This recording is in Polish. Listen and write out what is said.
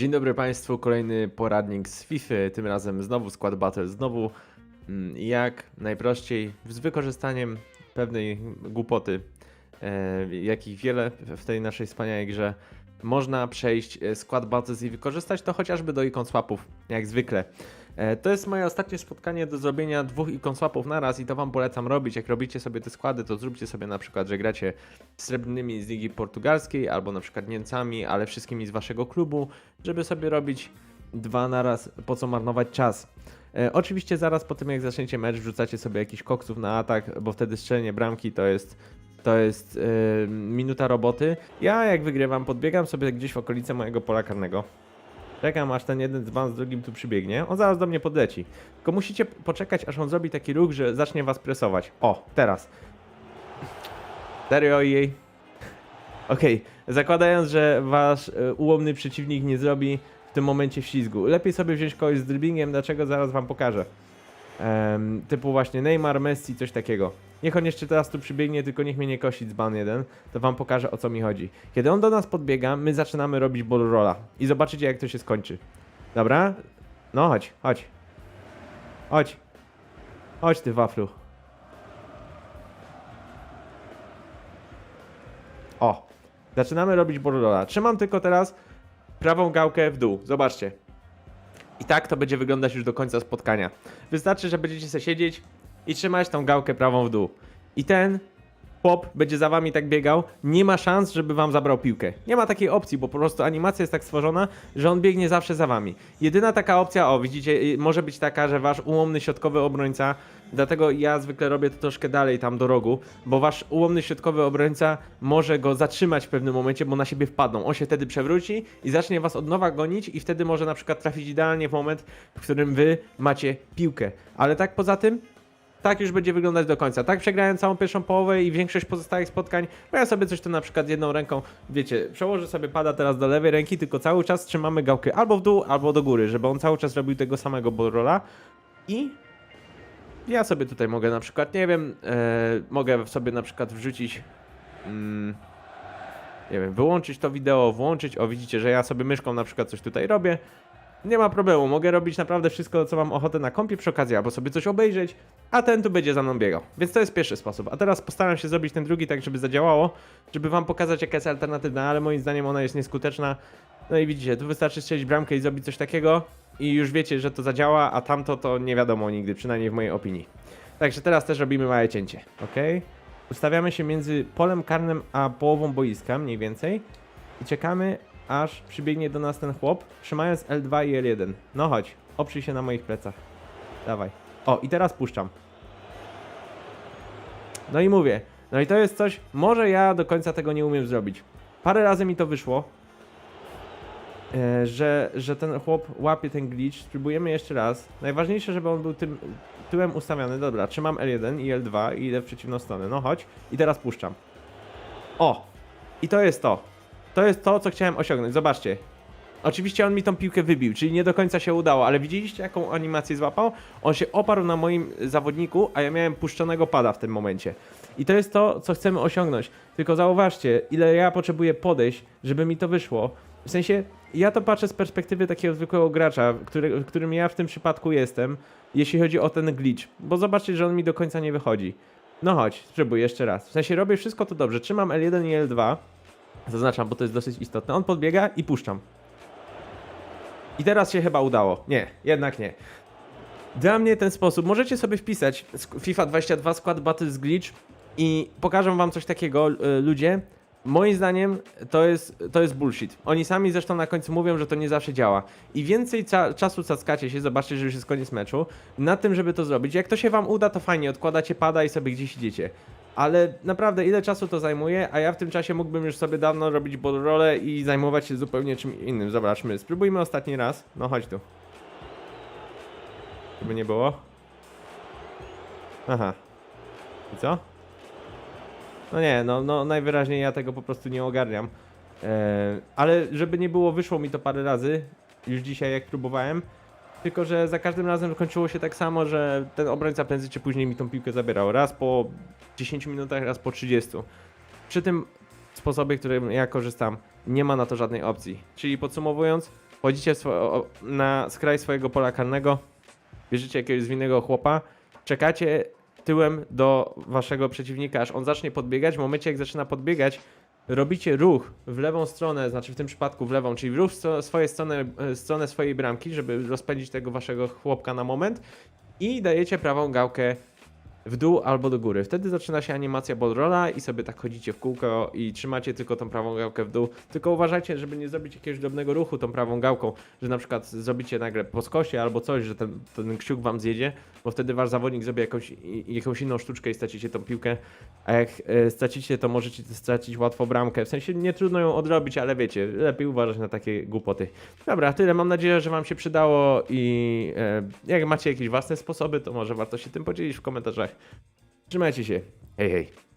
Dzień dobry Państwu, kolejny poradnik z FIFA, tym razem znowu Squad Battle, znowu mm, jak najprościej z wykorzystaniem pewnej głupoty, e, jakich wiele w tej naszej wspaniałej grze, można przejść e, Squad Battles i wykorzystać to chociażby do icon swapów, jak zwykle. E, To jest moje ostatnie spotkanie do zrobienia dwóch icon swapów na raz i to Wam polecam robić. Jak robicie sobie te składy, to zróbcie sobie na przykład, że gracie srebrnymi z Ligi Portugalskiej albo na przykład Niemcami, ale wszystkimi z Waszego klubu, żeby sobie robić dwa na raz, po co marnować czas. E, oczywiście zaraz po tym jak zaczniecie mecz wrzucacie sobie jakiś koksów na atak, bo wtedy strzelenie bramki to jest to jest e, minuta roboty. Ja jak wygrywam, podbiegam sobie gdzieś w okolice mojego pola karnego. Czekam aż ten jeden dzban z drugim tu przybiegnie. On zaraz do mnie podleci. Tylko musicie poczekać aż on zrobi taki ruch, że zacznie was presować. O, teraz. Serio jej. Okej, zakładając, że wasz e, ułomny przeciwnik nie zrobi w tym momencie wślizgu. Lepiej sobie wziąć kogoś z driblingiem, dlaczego zaraz wam pokażę. Em, typu właśnie Neymar, Messi, coś takiego. Niech on jeszcze teraz tu przybiegnie, tylko niech mnie nie kosi dzban jeden, to wam pokażę o co mi chodzi. Kiedy on do nas podbiega, my zaczynamy robić ball rolla i zobaczycie jak to się skończy. Dobra? No chodź, chodź. Chodź. Chodź ty waflu. O. Zaczynamy robić ball rolla. Trzymam tylko teraz prawą gałkę w dół. Zobaczcie. I tak to będzie wyglądać już do końca spotkania. Wystarczy, że będziecie sobie siedzieć i trzymać tą gałkę prawą w dół. I ten chłop będzie za wami tak biegał, nie ma szans, żeby wam zabrał piłkę. Nie ma takiej opcji, bo po prostu animacja jest tak stworzona, że on biegnie zawsze za wami. Jedyna taka opcja, o widzicie, y, może być taka, że wasz ułomny środkowy obrońca, dlatego ja zwykle robię to troszkę dalej tam do rogu, bo wasz ułomny środkowy obrońca może go zatrzymać w pewnym momencie, bo na siebie wpadną. On się wtedy przewróci i zacznie was od nowa gonić i wtedy może na przykład trafić idealnie w moment, w którym wy macie piłkę. Ale tak poza tym, tak już będzie wyglądać do końca. Tak przegrałem całą pierwszą połowę i większość pozostałych spotkań, bo ja sobie coś tu na przykład jedną ręką, wiecie, przełożę sobie pada teraz do lewej ręki, tylko cały czas trzymamy gałkę albo w dół, albo do góry, żeby on cały czas robił tego samego ballrolla i ja sobie tutaj mogę na przykład, nie wiem, e, mogę sobie na przykład wrzucić mm, nie wiem, wyłączyć to wideo, włączyć, o widzicie, że ja sobie myszką na przykład coś tutaj robię, nie ma problemu, mogę robić naprawdę wszystko, co mam ochotę na kompie przy okazji, albo sobie coś obejrzeć, a ten tu będzie za mną biegał. Więc to jest pierwszy sposób. A teraz postaram się zrobić ten drugi tak, żeby zadziałało, żeby wam pokazać jaka jest alternatywna, ale moim zdaniem ona jest nieskuteczna. No i widzicie, tu wystarczy strzelić bramkę i zrobić coś takiego i już wiecie, że to zadziała, a tamto to nie wiadomo nigdy, przynajmniej w mojej opinii. Także teraz też robimy małe cięcie, ok? Ustawiamy się między polem karnym a połową boiska, mniej więcej. I czekamy, aż przybiegnie do nas ten chłop, trzymając L2 i L1. No chodź, oprzyj się na moich plecach. Dawaj. O, i teraz puszczam. No i mówię. No i to jest coś, może ja do końca tego nie umiem zrobić. Parę razy mi to wyszło, e, że, że ten chłop łapie ten glitch. Spróbujemy jeszcze raz. Najważniejsze, żeby on był tym tyłem ustawiony. Dobra, trzymam L1 i L2 i idę w przeciwną stronę. No chodź. I teraz puszczam. O! I to jest to. To jest to, co chciałem osiągnąć. Zobaczcie. Oczywiście on mi tą piłkę wybił, czyli nie do końca się udało, ale widzieliście jaką animację złapał? On się oparł na moim zawodniku, a ja miałem puszczonego pada w tym momencie. I to jest to, co chcemy osiągnąć. Tylko zauważcie, ile ja potrzebuję podejść, żeby mi to wyszło. W sensie, ja to patrzę z perspektywy takiego zwykłego gracza, który, którym ja w tym przypadku jestem, jeśli chodzi o ten glitch. Bo zobaczcie, że on mi do końca nie wychodzi. No chodź, spróbuj jeszcze raz. W sensie robię wszystko to dobrze. Trzymam L1 i L2. Zaznaczam, bo to jest dosyć istotne. On podbiega i puszczam. I teraz się chyba udało. Nie, jednak nie. Dla mnie ten sposób, możecie sobie wpisać FIFA 22 Squad Battles Glitch i pokażę wam coś takiego, y, ludzie. Moim zdaniem to jest, to jest bullshit. Oni sami zresztą na końcu mówią, że to nie zawsze działa. I więcej ca- czasu cackacie się, zobaczcie, że już jest koniec meczu, na tym, żeby to zrobić. Jak to się wam uda, to fajnie, odkładacie pada i sobie gdzieś idziecie. Ale naprawdę, ile czasu to zajmuje, a ja w tym czasie mógłbym już sobie dawno robić ball rolle i zajmować się zupełnie czym innym. Zobaczmy, spróbujmy ostatni raz. No chodź tu. Żeby nie było. Aha. I co? No nie, no, no najwyraźniej ja tego po prostu nie ogarniam. Eee, ale żeby nie było, wyszło mi to parę razy. Już dzisiaj jak próbowałem. Tylko, że za każdym razem kończyło się tak samo, że ten obrońca prędzej czy później mi tą piłkę zabierał. Raz po 10 minutach, raz po 30. Przy tym sposobie, którym ja korzystam, nie ma na to żadnej opcji. Czyli podsumowując, o- na skraj swojego pola karnego, bierzecie jakiegoś zwinnego chłopa, czekacie tyłem do waszego przeciwnika, aż on zacznie podbiegać. W momencie, jak zaczyna podbiegać, robicie ruch w lewą stronę, znaczy w tym przypadku w lewą, czyli ruch w sto- swoje stronę, e, stronę swojej bramki, żeby rozpędzić tego waszego chłopka na moment i dajecie prawą gałkę w dół albo do góry. Wtedy zaczyna się animacja ballrolla i sobie tak chodzicie w kółko i trzymacie tylko tą prawą gałkę w dół. Tylko uważajcie, żeby nie zrobić jakiegoś drobnego ruchu tą prawą gałką, że na przykład zrobicie nagle po skosie albo coś, że ten, ten kciuk wam zjedzie, bo wtedy wasz zawodnik zrobi jakąś, jakąś inną sztuczkę i stracicie tą piłkę, a jak e, stracicie, to możecie stracić łatwo bramkę. W sensie nie trudno ją odrobić, ale wiecie, lepiej uważać na takie głupoty. Dobra, tyle. Mam nadzieję, że wam się przydało i e, jak macie jakieś własne sposoby, to może warto się tym podzielić w komentarzach. Trzymajcie się. Hej, hej.